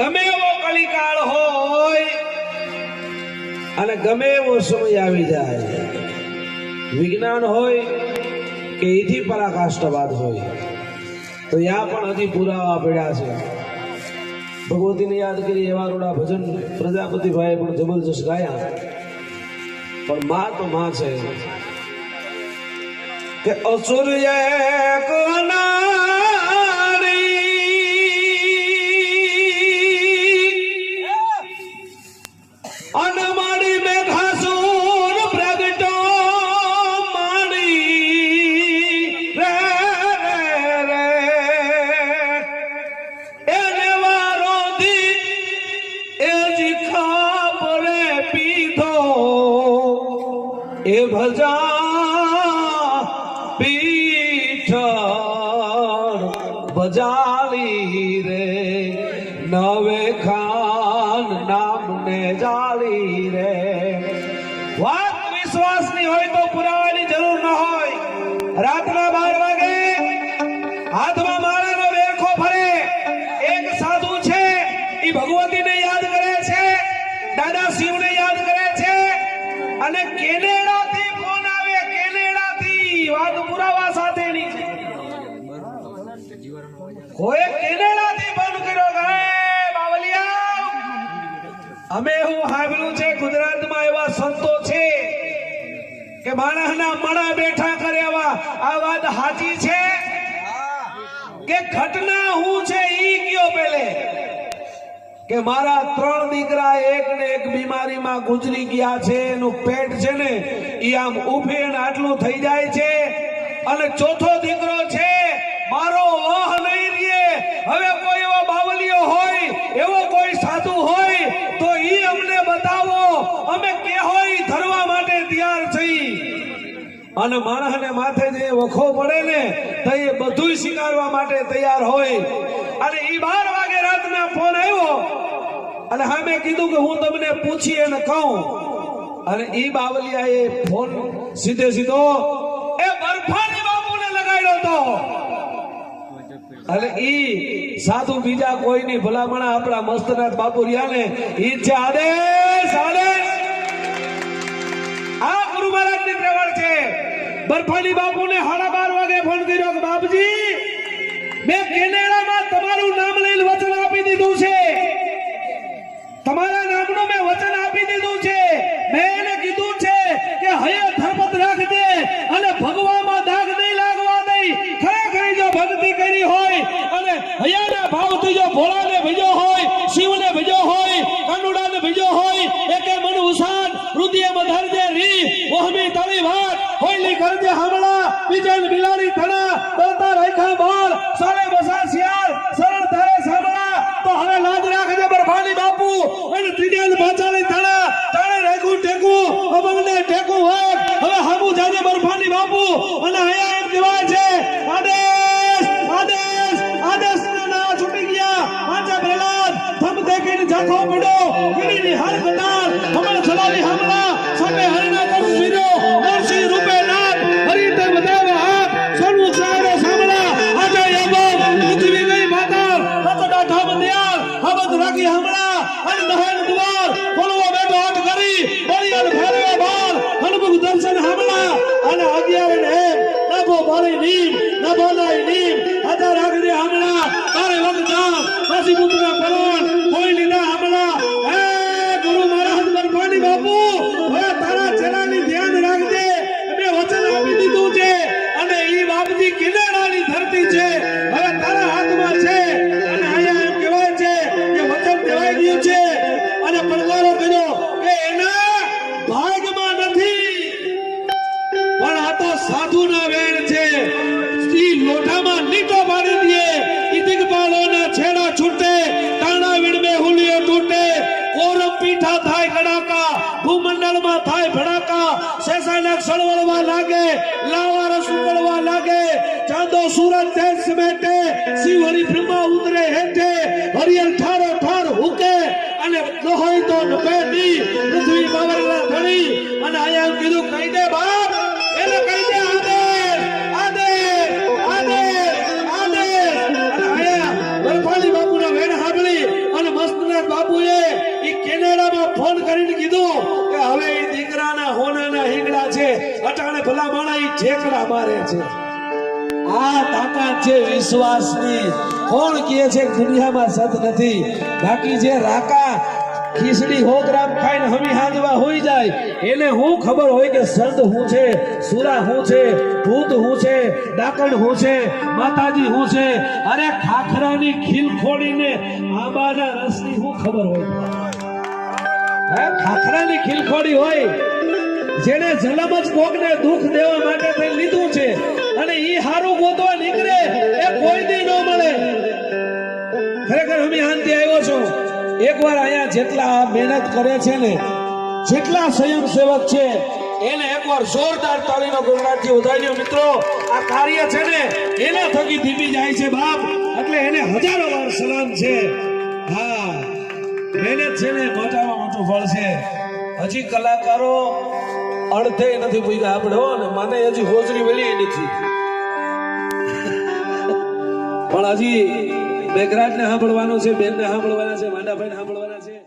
ગમે એવો કલિકાળ હોય અને ગમે એવો સમય આવી જાય. વિજ્ઞાન હોય કે એથી પરાકાષ્ઠવાદ હોય, તો યા પણ હજી પુરાવા પડ્યા છે. ભગવતીને યાદ કરી એવા રોડા ભજન પ્રજાપતિભાઈ પણ જબરજસ્ત ગાયા. પણ માં તો માં છે કે અસુર એ પીઠ બજાલી રે, નવે નામને જાળી રે. વાત હોય તો પુરાવાની જરૂર ન હોય. રાતના કોઈ કેનેડાથી ફોન કર્યો બાવલિયા અમે હું સાંભળ્યું છે ગુજરાતમાં એવા સંતો છે કે માણસના મણા બેઠા કરે એવા. આ વાત સાચી છે? કે ઘટના હું છે ઈ કયો પેલે? કે મારા ત્રણ દીકરા એક ને એક બીમારીમાં ગુજરી ગયા છે, એનું પેટ છે ને ઈ આમ ઉભે આટલું થઈ જાય છે. અને ચોથો દીકરો છે મારો વાહ નહીં રીએ હવે કોઈ એવો બાવલીઓ હોય એવો કોઈ સાધુ હોય તો ઈ અમને બતાવો અમે કે હોય ધરવા માટે તૈયાર છીએ અને માણસને માથે જે વખો પડે ને, તો એ બધું સ્વીકારવા માટે તૈયાર હોય. અને એ બાર વાગે રાતના ફોન આવ્યો અને હા મેં કીધું કે હું તમને પૂછી અને કહું. અને એ બાવલિયા એ ફોન સીધે સીધો, એ બરફાની બાપુને લગાડ્યો હતો અને ઈ સાધુ બીજા કોઈ નહીં ભલામણા આપણા મસ્તનાથ બાપુ રહ્યા ને ઈ છે આદેશ આદેશ. આ ગુરુ મહારાજની ત્રેવડ છે. બરફાની બાપુને સાડા બાર વાગે ફોન કર્યો કે બાપજી, મેં કેનેડામાં તમારું નામ લઈને વચન આપી દીધું છે. તમારા નામનું મેં વચન આપી દીધું છે. મેં એને કીધું છે કે હયે ધર્મત રાખજે અને ભગવામાં દાગ નહીં લાગવા દઈ. ખરેખર જો ભક્તિ કરી હોય અને હૈયાના ભાવથી જો ભોળાને ભજ્યો હોય શિવને ભજ્યો હોય કાનુડાને ભજ્યો હોય એકે મન ઉસાન રુદિય મધરજે રી ઓહમી તારી વાત કરજે હામળા બીજન બિલાડી થણા બળતા રેખા બોલ સારે બસા શિયાળ સરળ ધારે સાંભળા. તો હવે લાજ રાખજે બરફાની બાપુ. અને ત્રિડેલ પાચાળી થણા, તાણે રેખું ટેકું અમંગને ટેકું હોય. હવે હામુ જાજે બરફાની બાપુ. અને અહીંયા એમ કહેવાય છે. આદેશ આદેશ આદેશ ના છૂટી ગયા. આજે પ્રહલાદ થમ દેખીને ઝાંખો પડ્યો. કીડીની હર કટાર વગદાન કાશી પુત્ર કોઈ લીધા હમણાં હે ગુરુ મહારાજ બરફાની બાપુ, હવે તારા ચેલાની ધ્યાન રાખજે. મેં વચન આપી દીધું છે અને ઈ બાપજી કિનારાની ધરતી છે. હવે તારા હાથમાં છે. અને અહીંયા એમ કહેવાય છે કે વચન દેવાઈ ગયું છે. અને પડકારો કર્યો કે એના ભાગમાં નથી. પણ આ તો સાધુના વેણ છે. ઈ લોટામાં લીટો પાડી દે. ઈ દિગપાલોના સળવળવા લાગે લાવા રસ ઉકળવા લાગે, ચાંદો સૂરજ તેજ સમેટે, શિવ હરિ બ્રહ્મા ઉતરે હેઠે હરિયલ ઠારો ઠાર હુકે, અને લોહી તો નભે દી પૃથ્વી બાવરલા ધણી, અને આયા કીધું કહી દે બાપ ઈ ઠેકડા મારે છે. આ તાકાત છે વિશ્વાસની. કોણ કહે છે દુનિયામાં સત નથી? બાકી જે રાકા, ખીચડી ગ્રામ ખાઈને હમી હાંજવા હોઈ જાય, એને હું ખબર હોય કે સંત હું છે, સુરા હું છે, ભૂત હું છે, ડાકણ હું છે, માતાજી હું છે. અરે ખાખરાની ખીલ ખોડીને આંબાના રસની હું ખબર હોય. હે, ખાખરાની ખીલ ખોડી હોય? જેને જલમ જ કોકને દુઃખ દેવા માટે થઈ લીધું છે અને ઈ હારું ગોતવા નીકળે એ કોઈ દી ન મળે. ખરેખર અમે શાંતિ આવ્યો છું. એકવાર અહીંયા જેટલા મહેનત કરે છે ને, જેટલા સ્વયંસેવક છે, એને એકવાર જોરદાર તાળીનો ગણરાજ્ય વધાર્યો મિત્રો, આ કાર્ય છે ને, એના થકી ધીમી જાય છે બાપ. એટલે એને હજારો વાર સલામ છે. હા, મહેનત છે ને, મોટામાં મોટું ફળ છે. હજી કલાકારો અડધે નથી પૂગ્યા. આપણે હો ને, મને હજી હોજરી વળી નથી. પણ હજી મેઘરાજ ને સાંભળવાનું છે બેન ને સાંભળવાના છે માંડાભાઈ ને સાંભળવાના છે.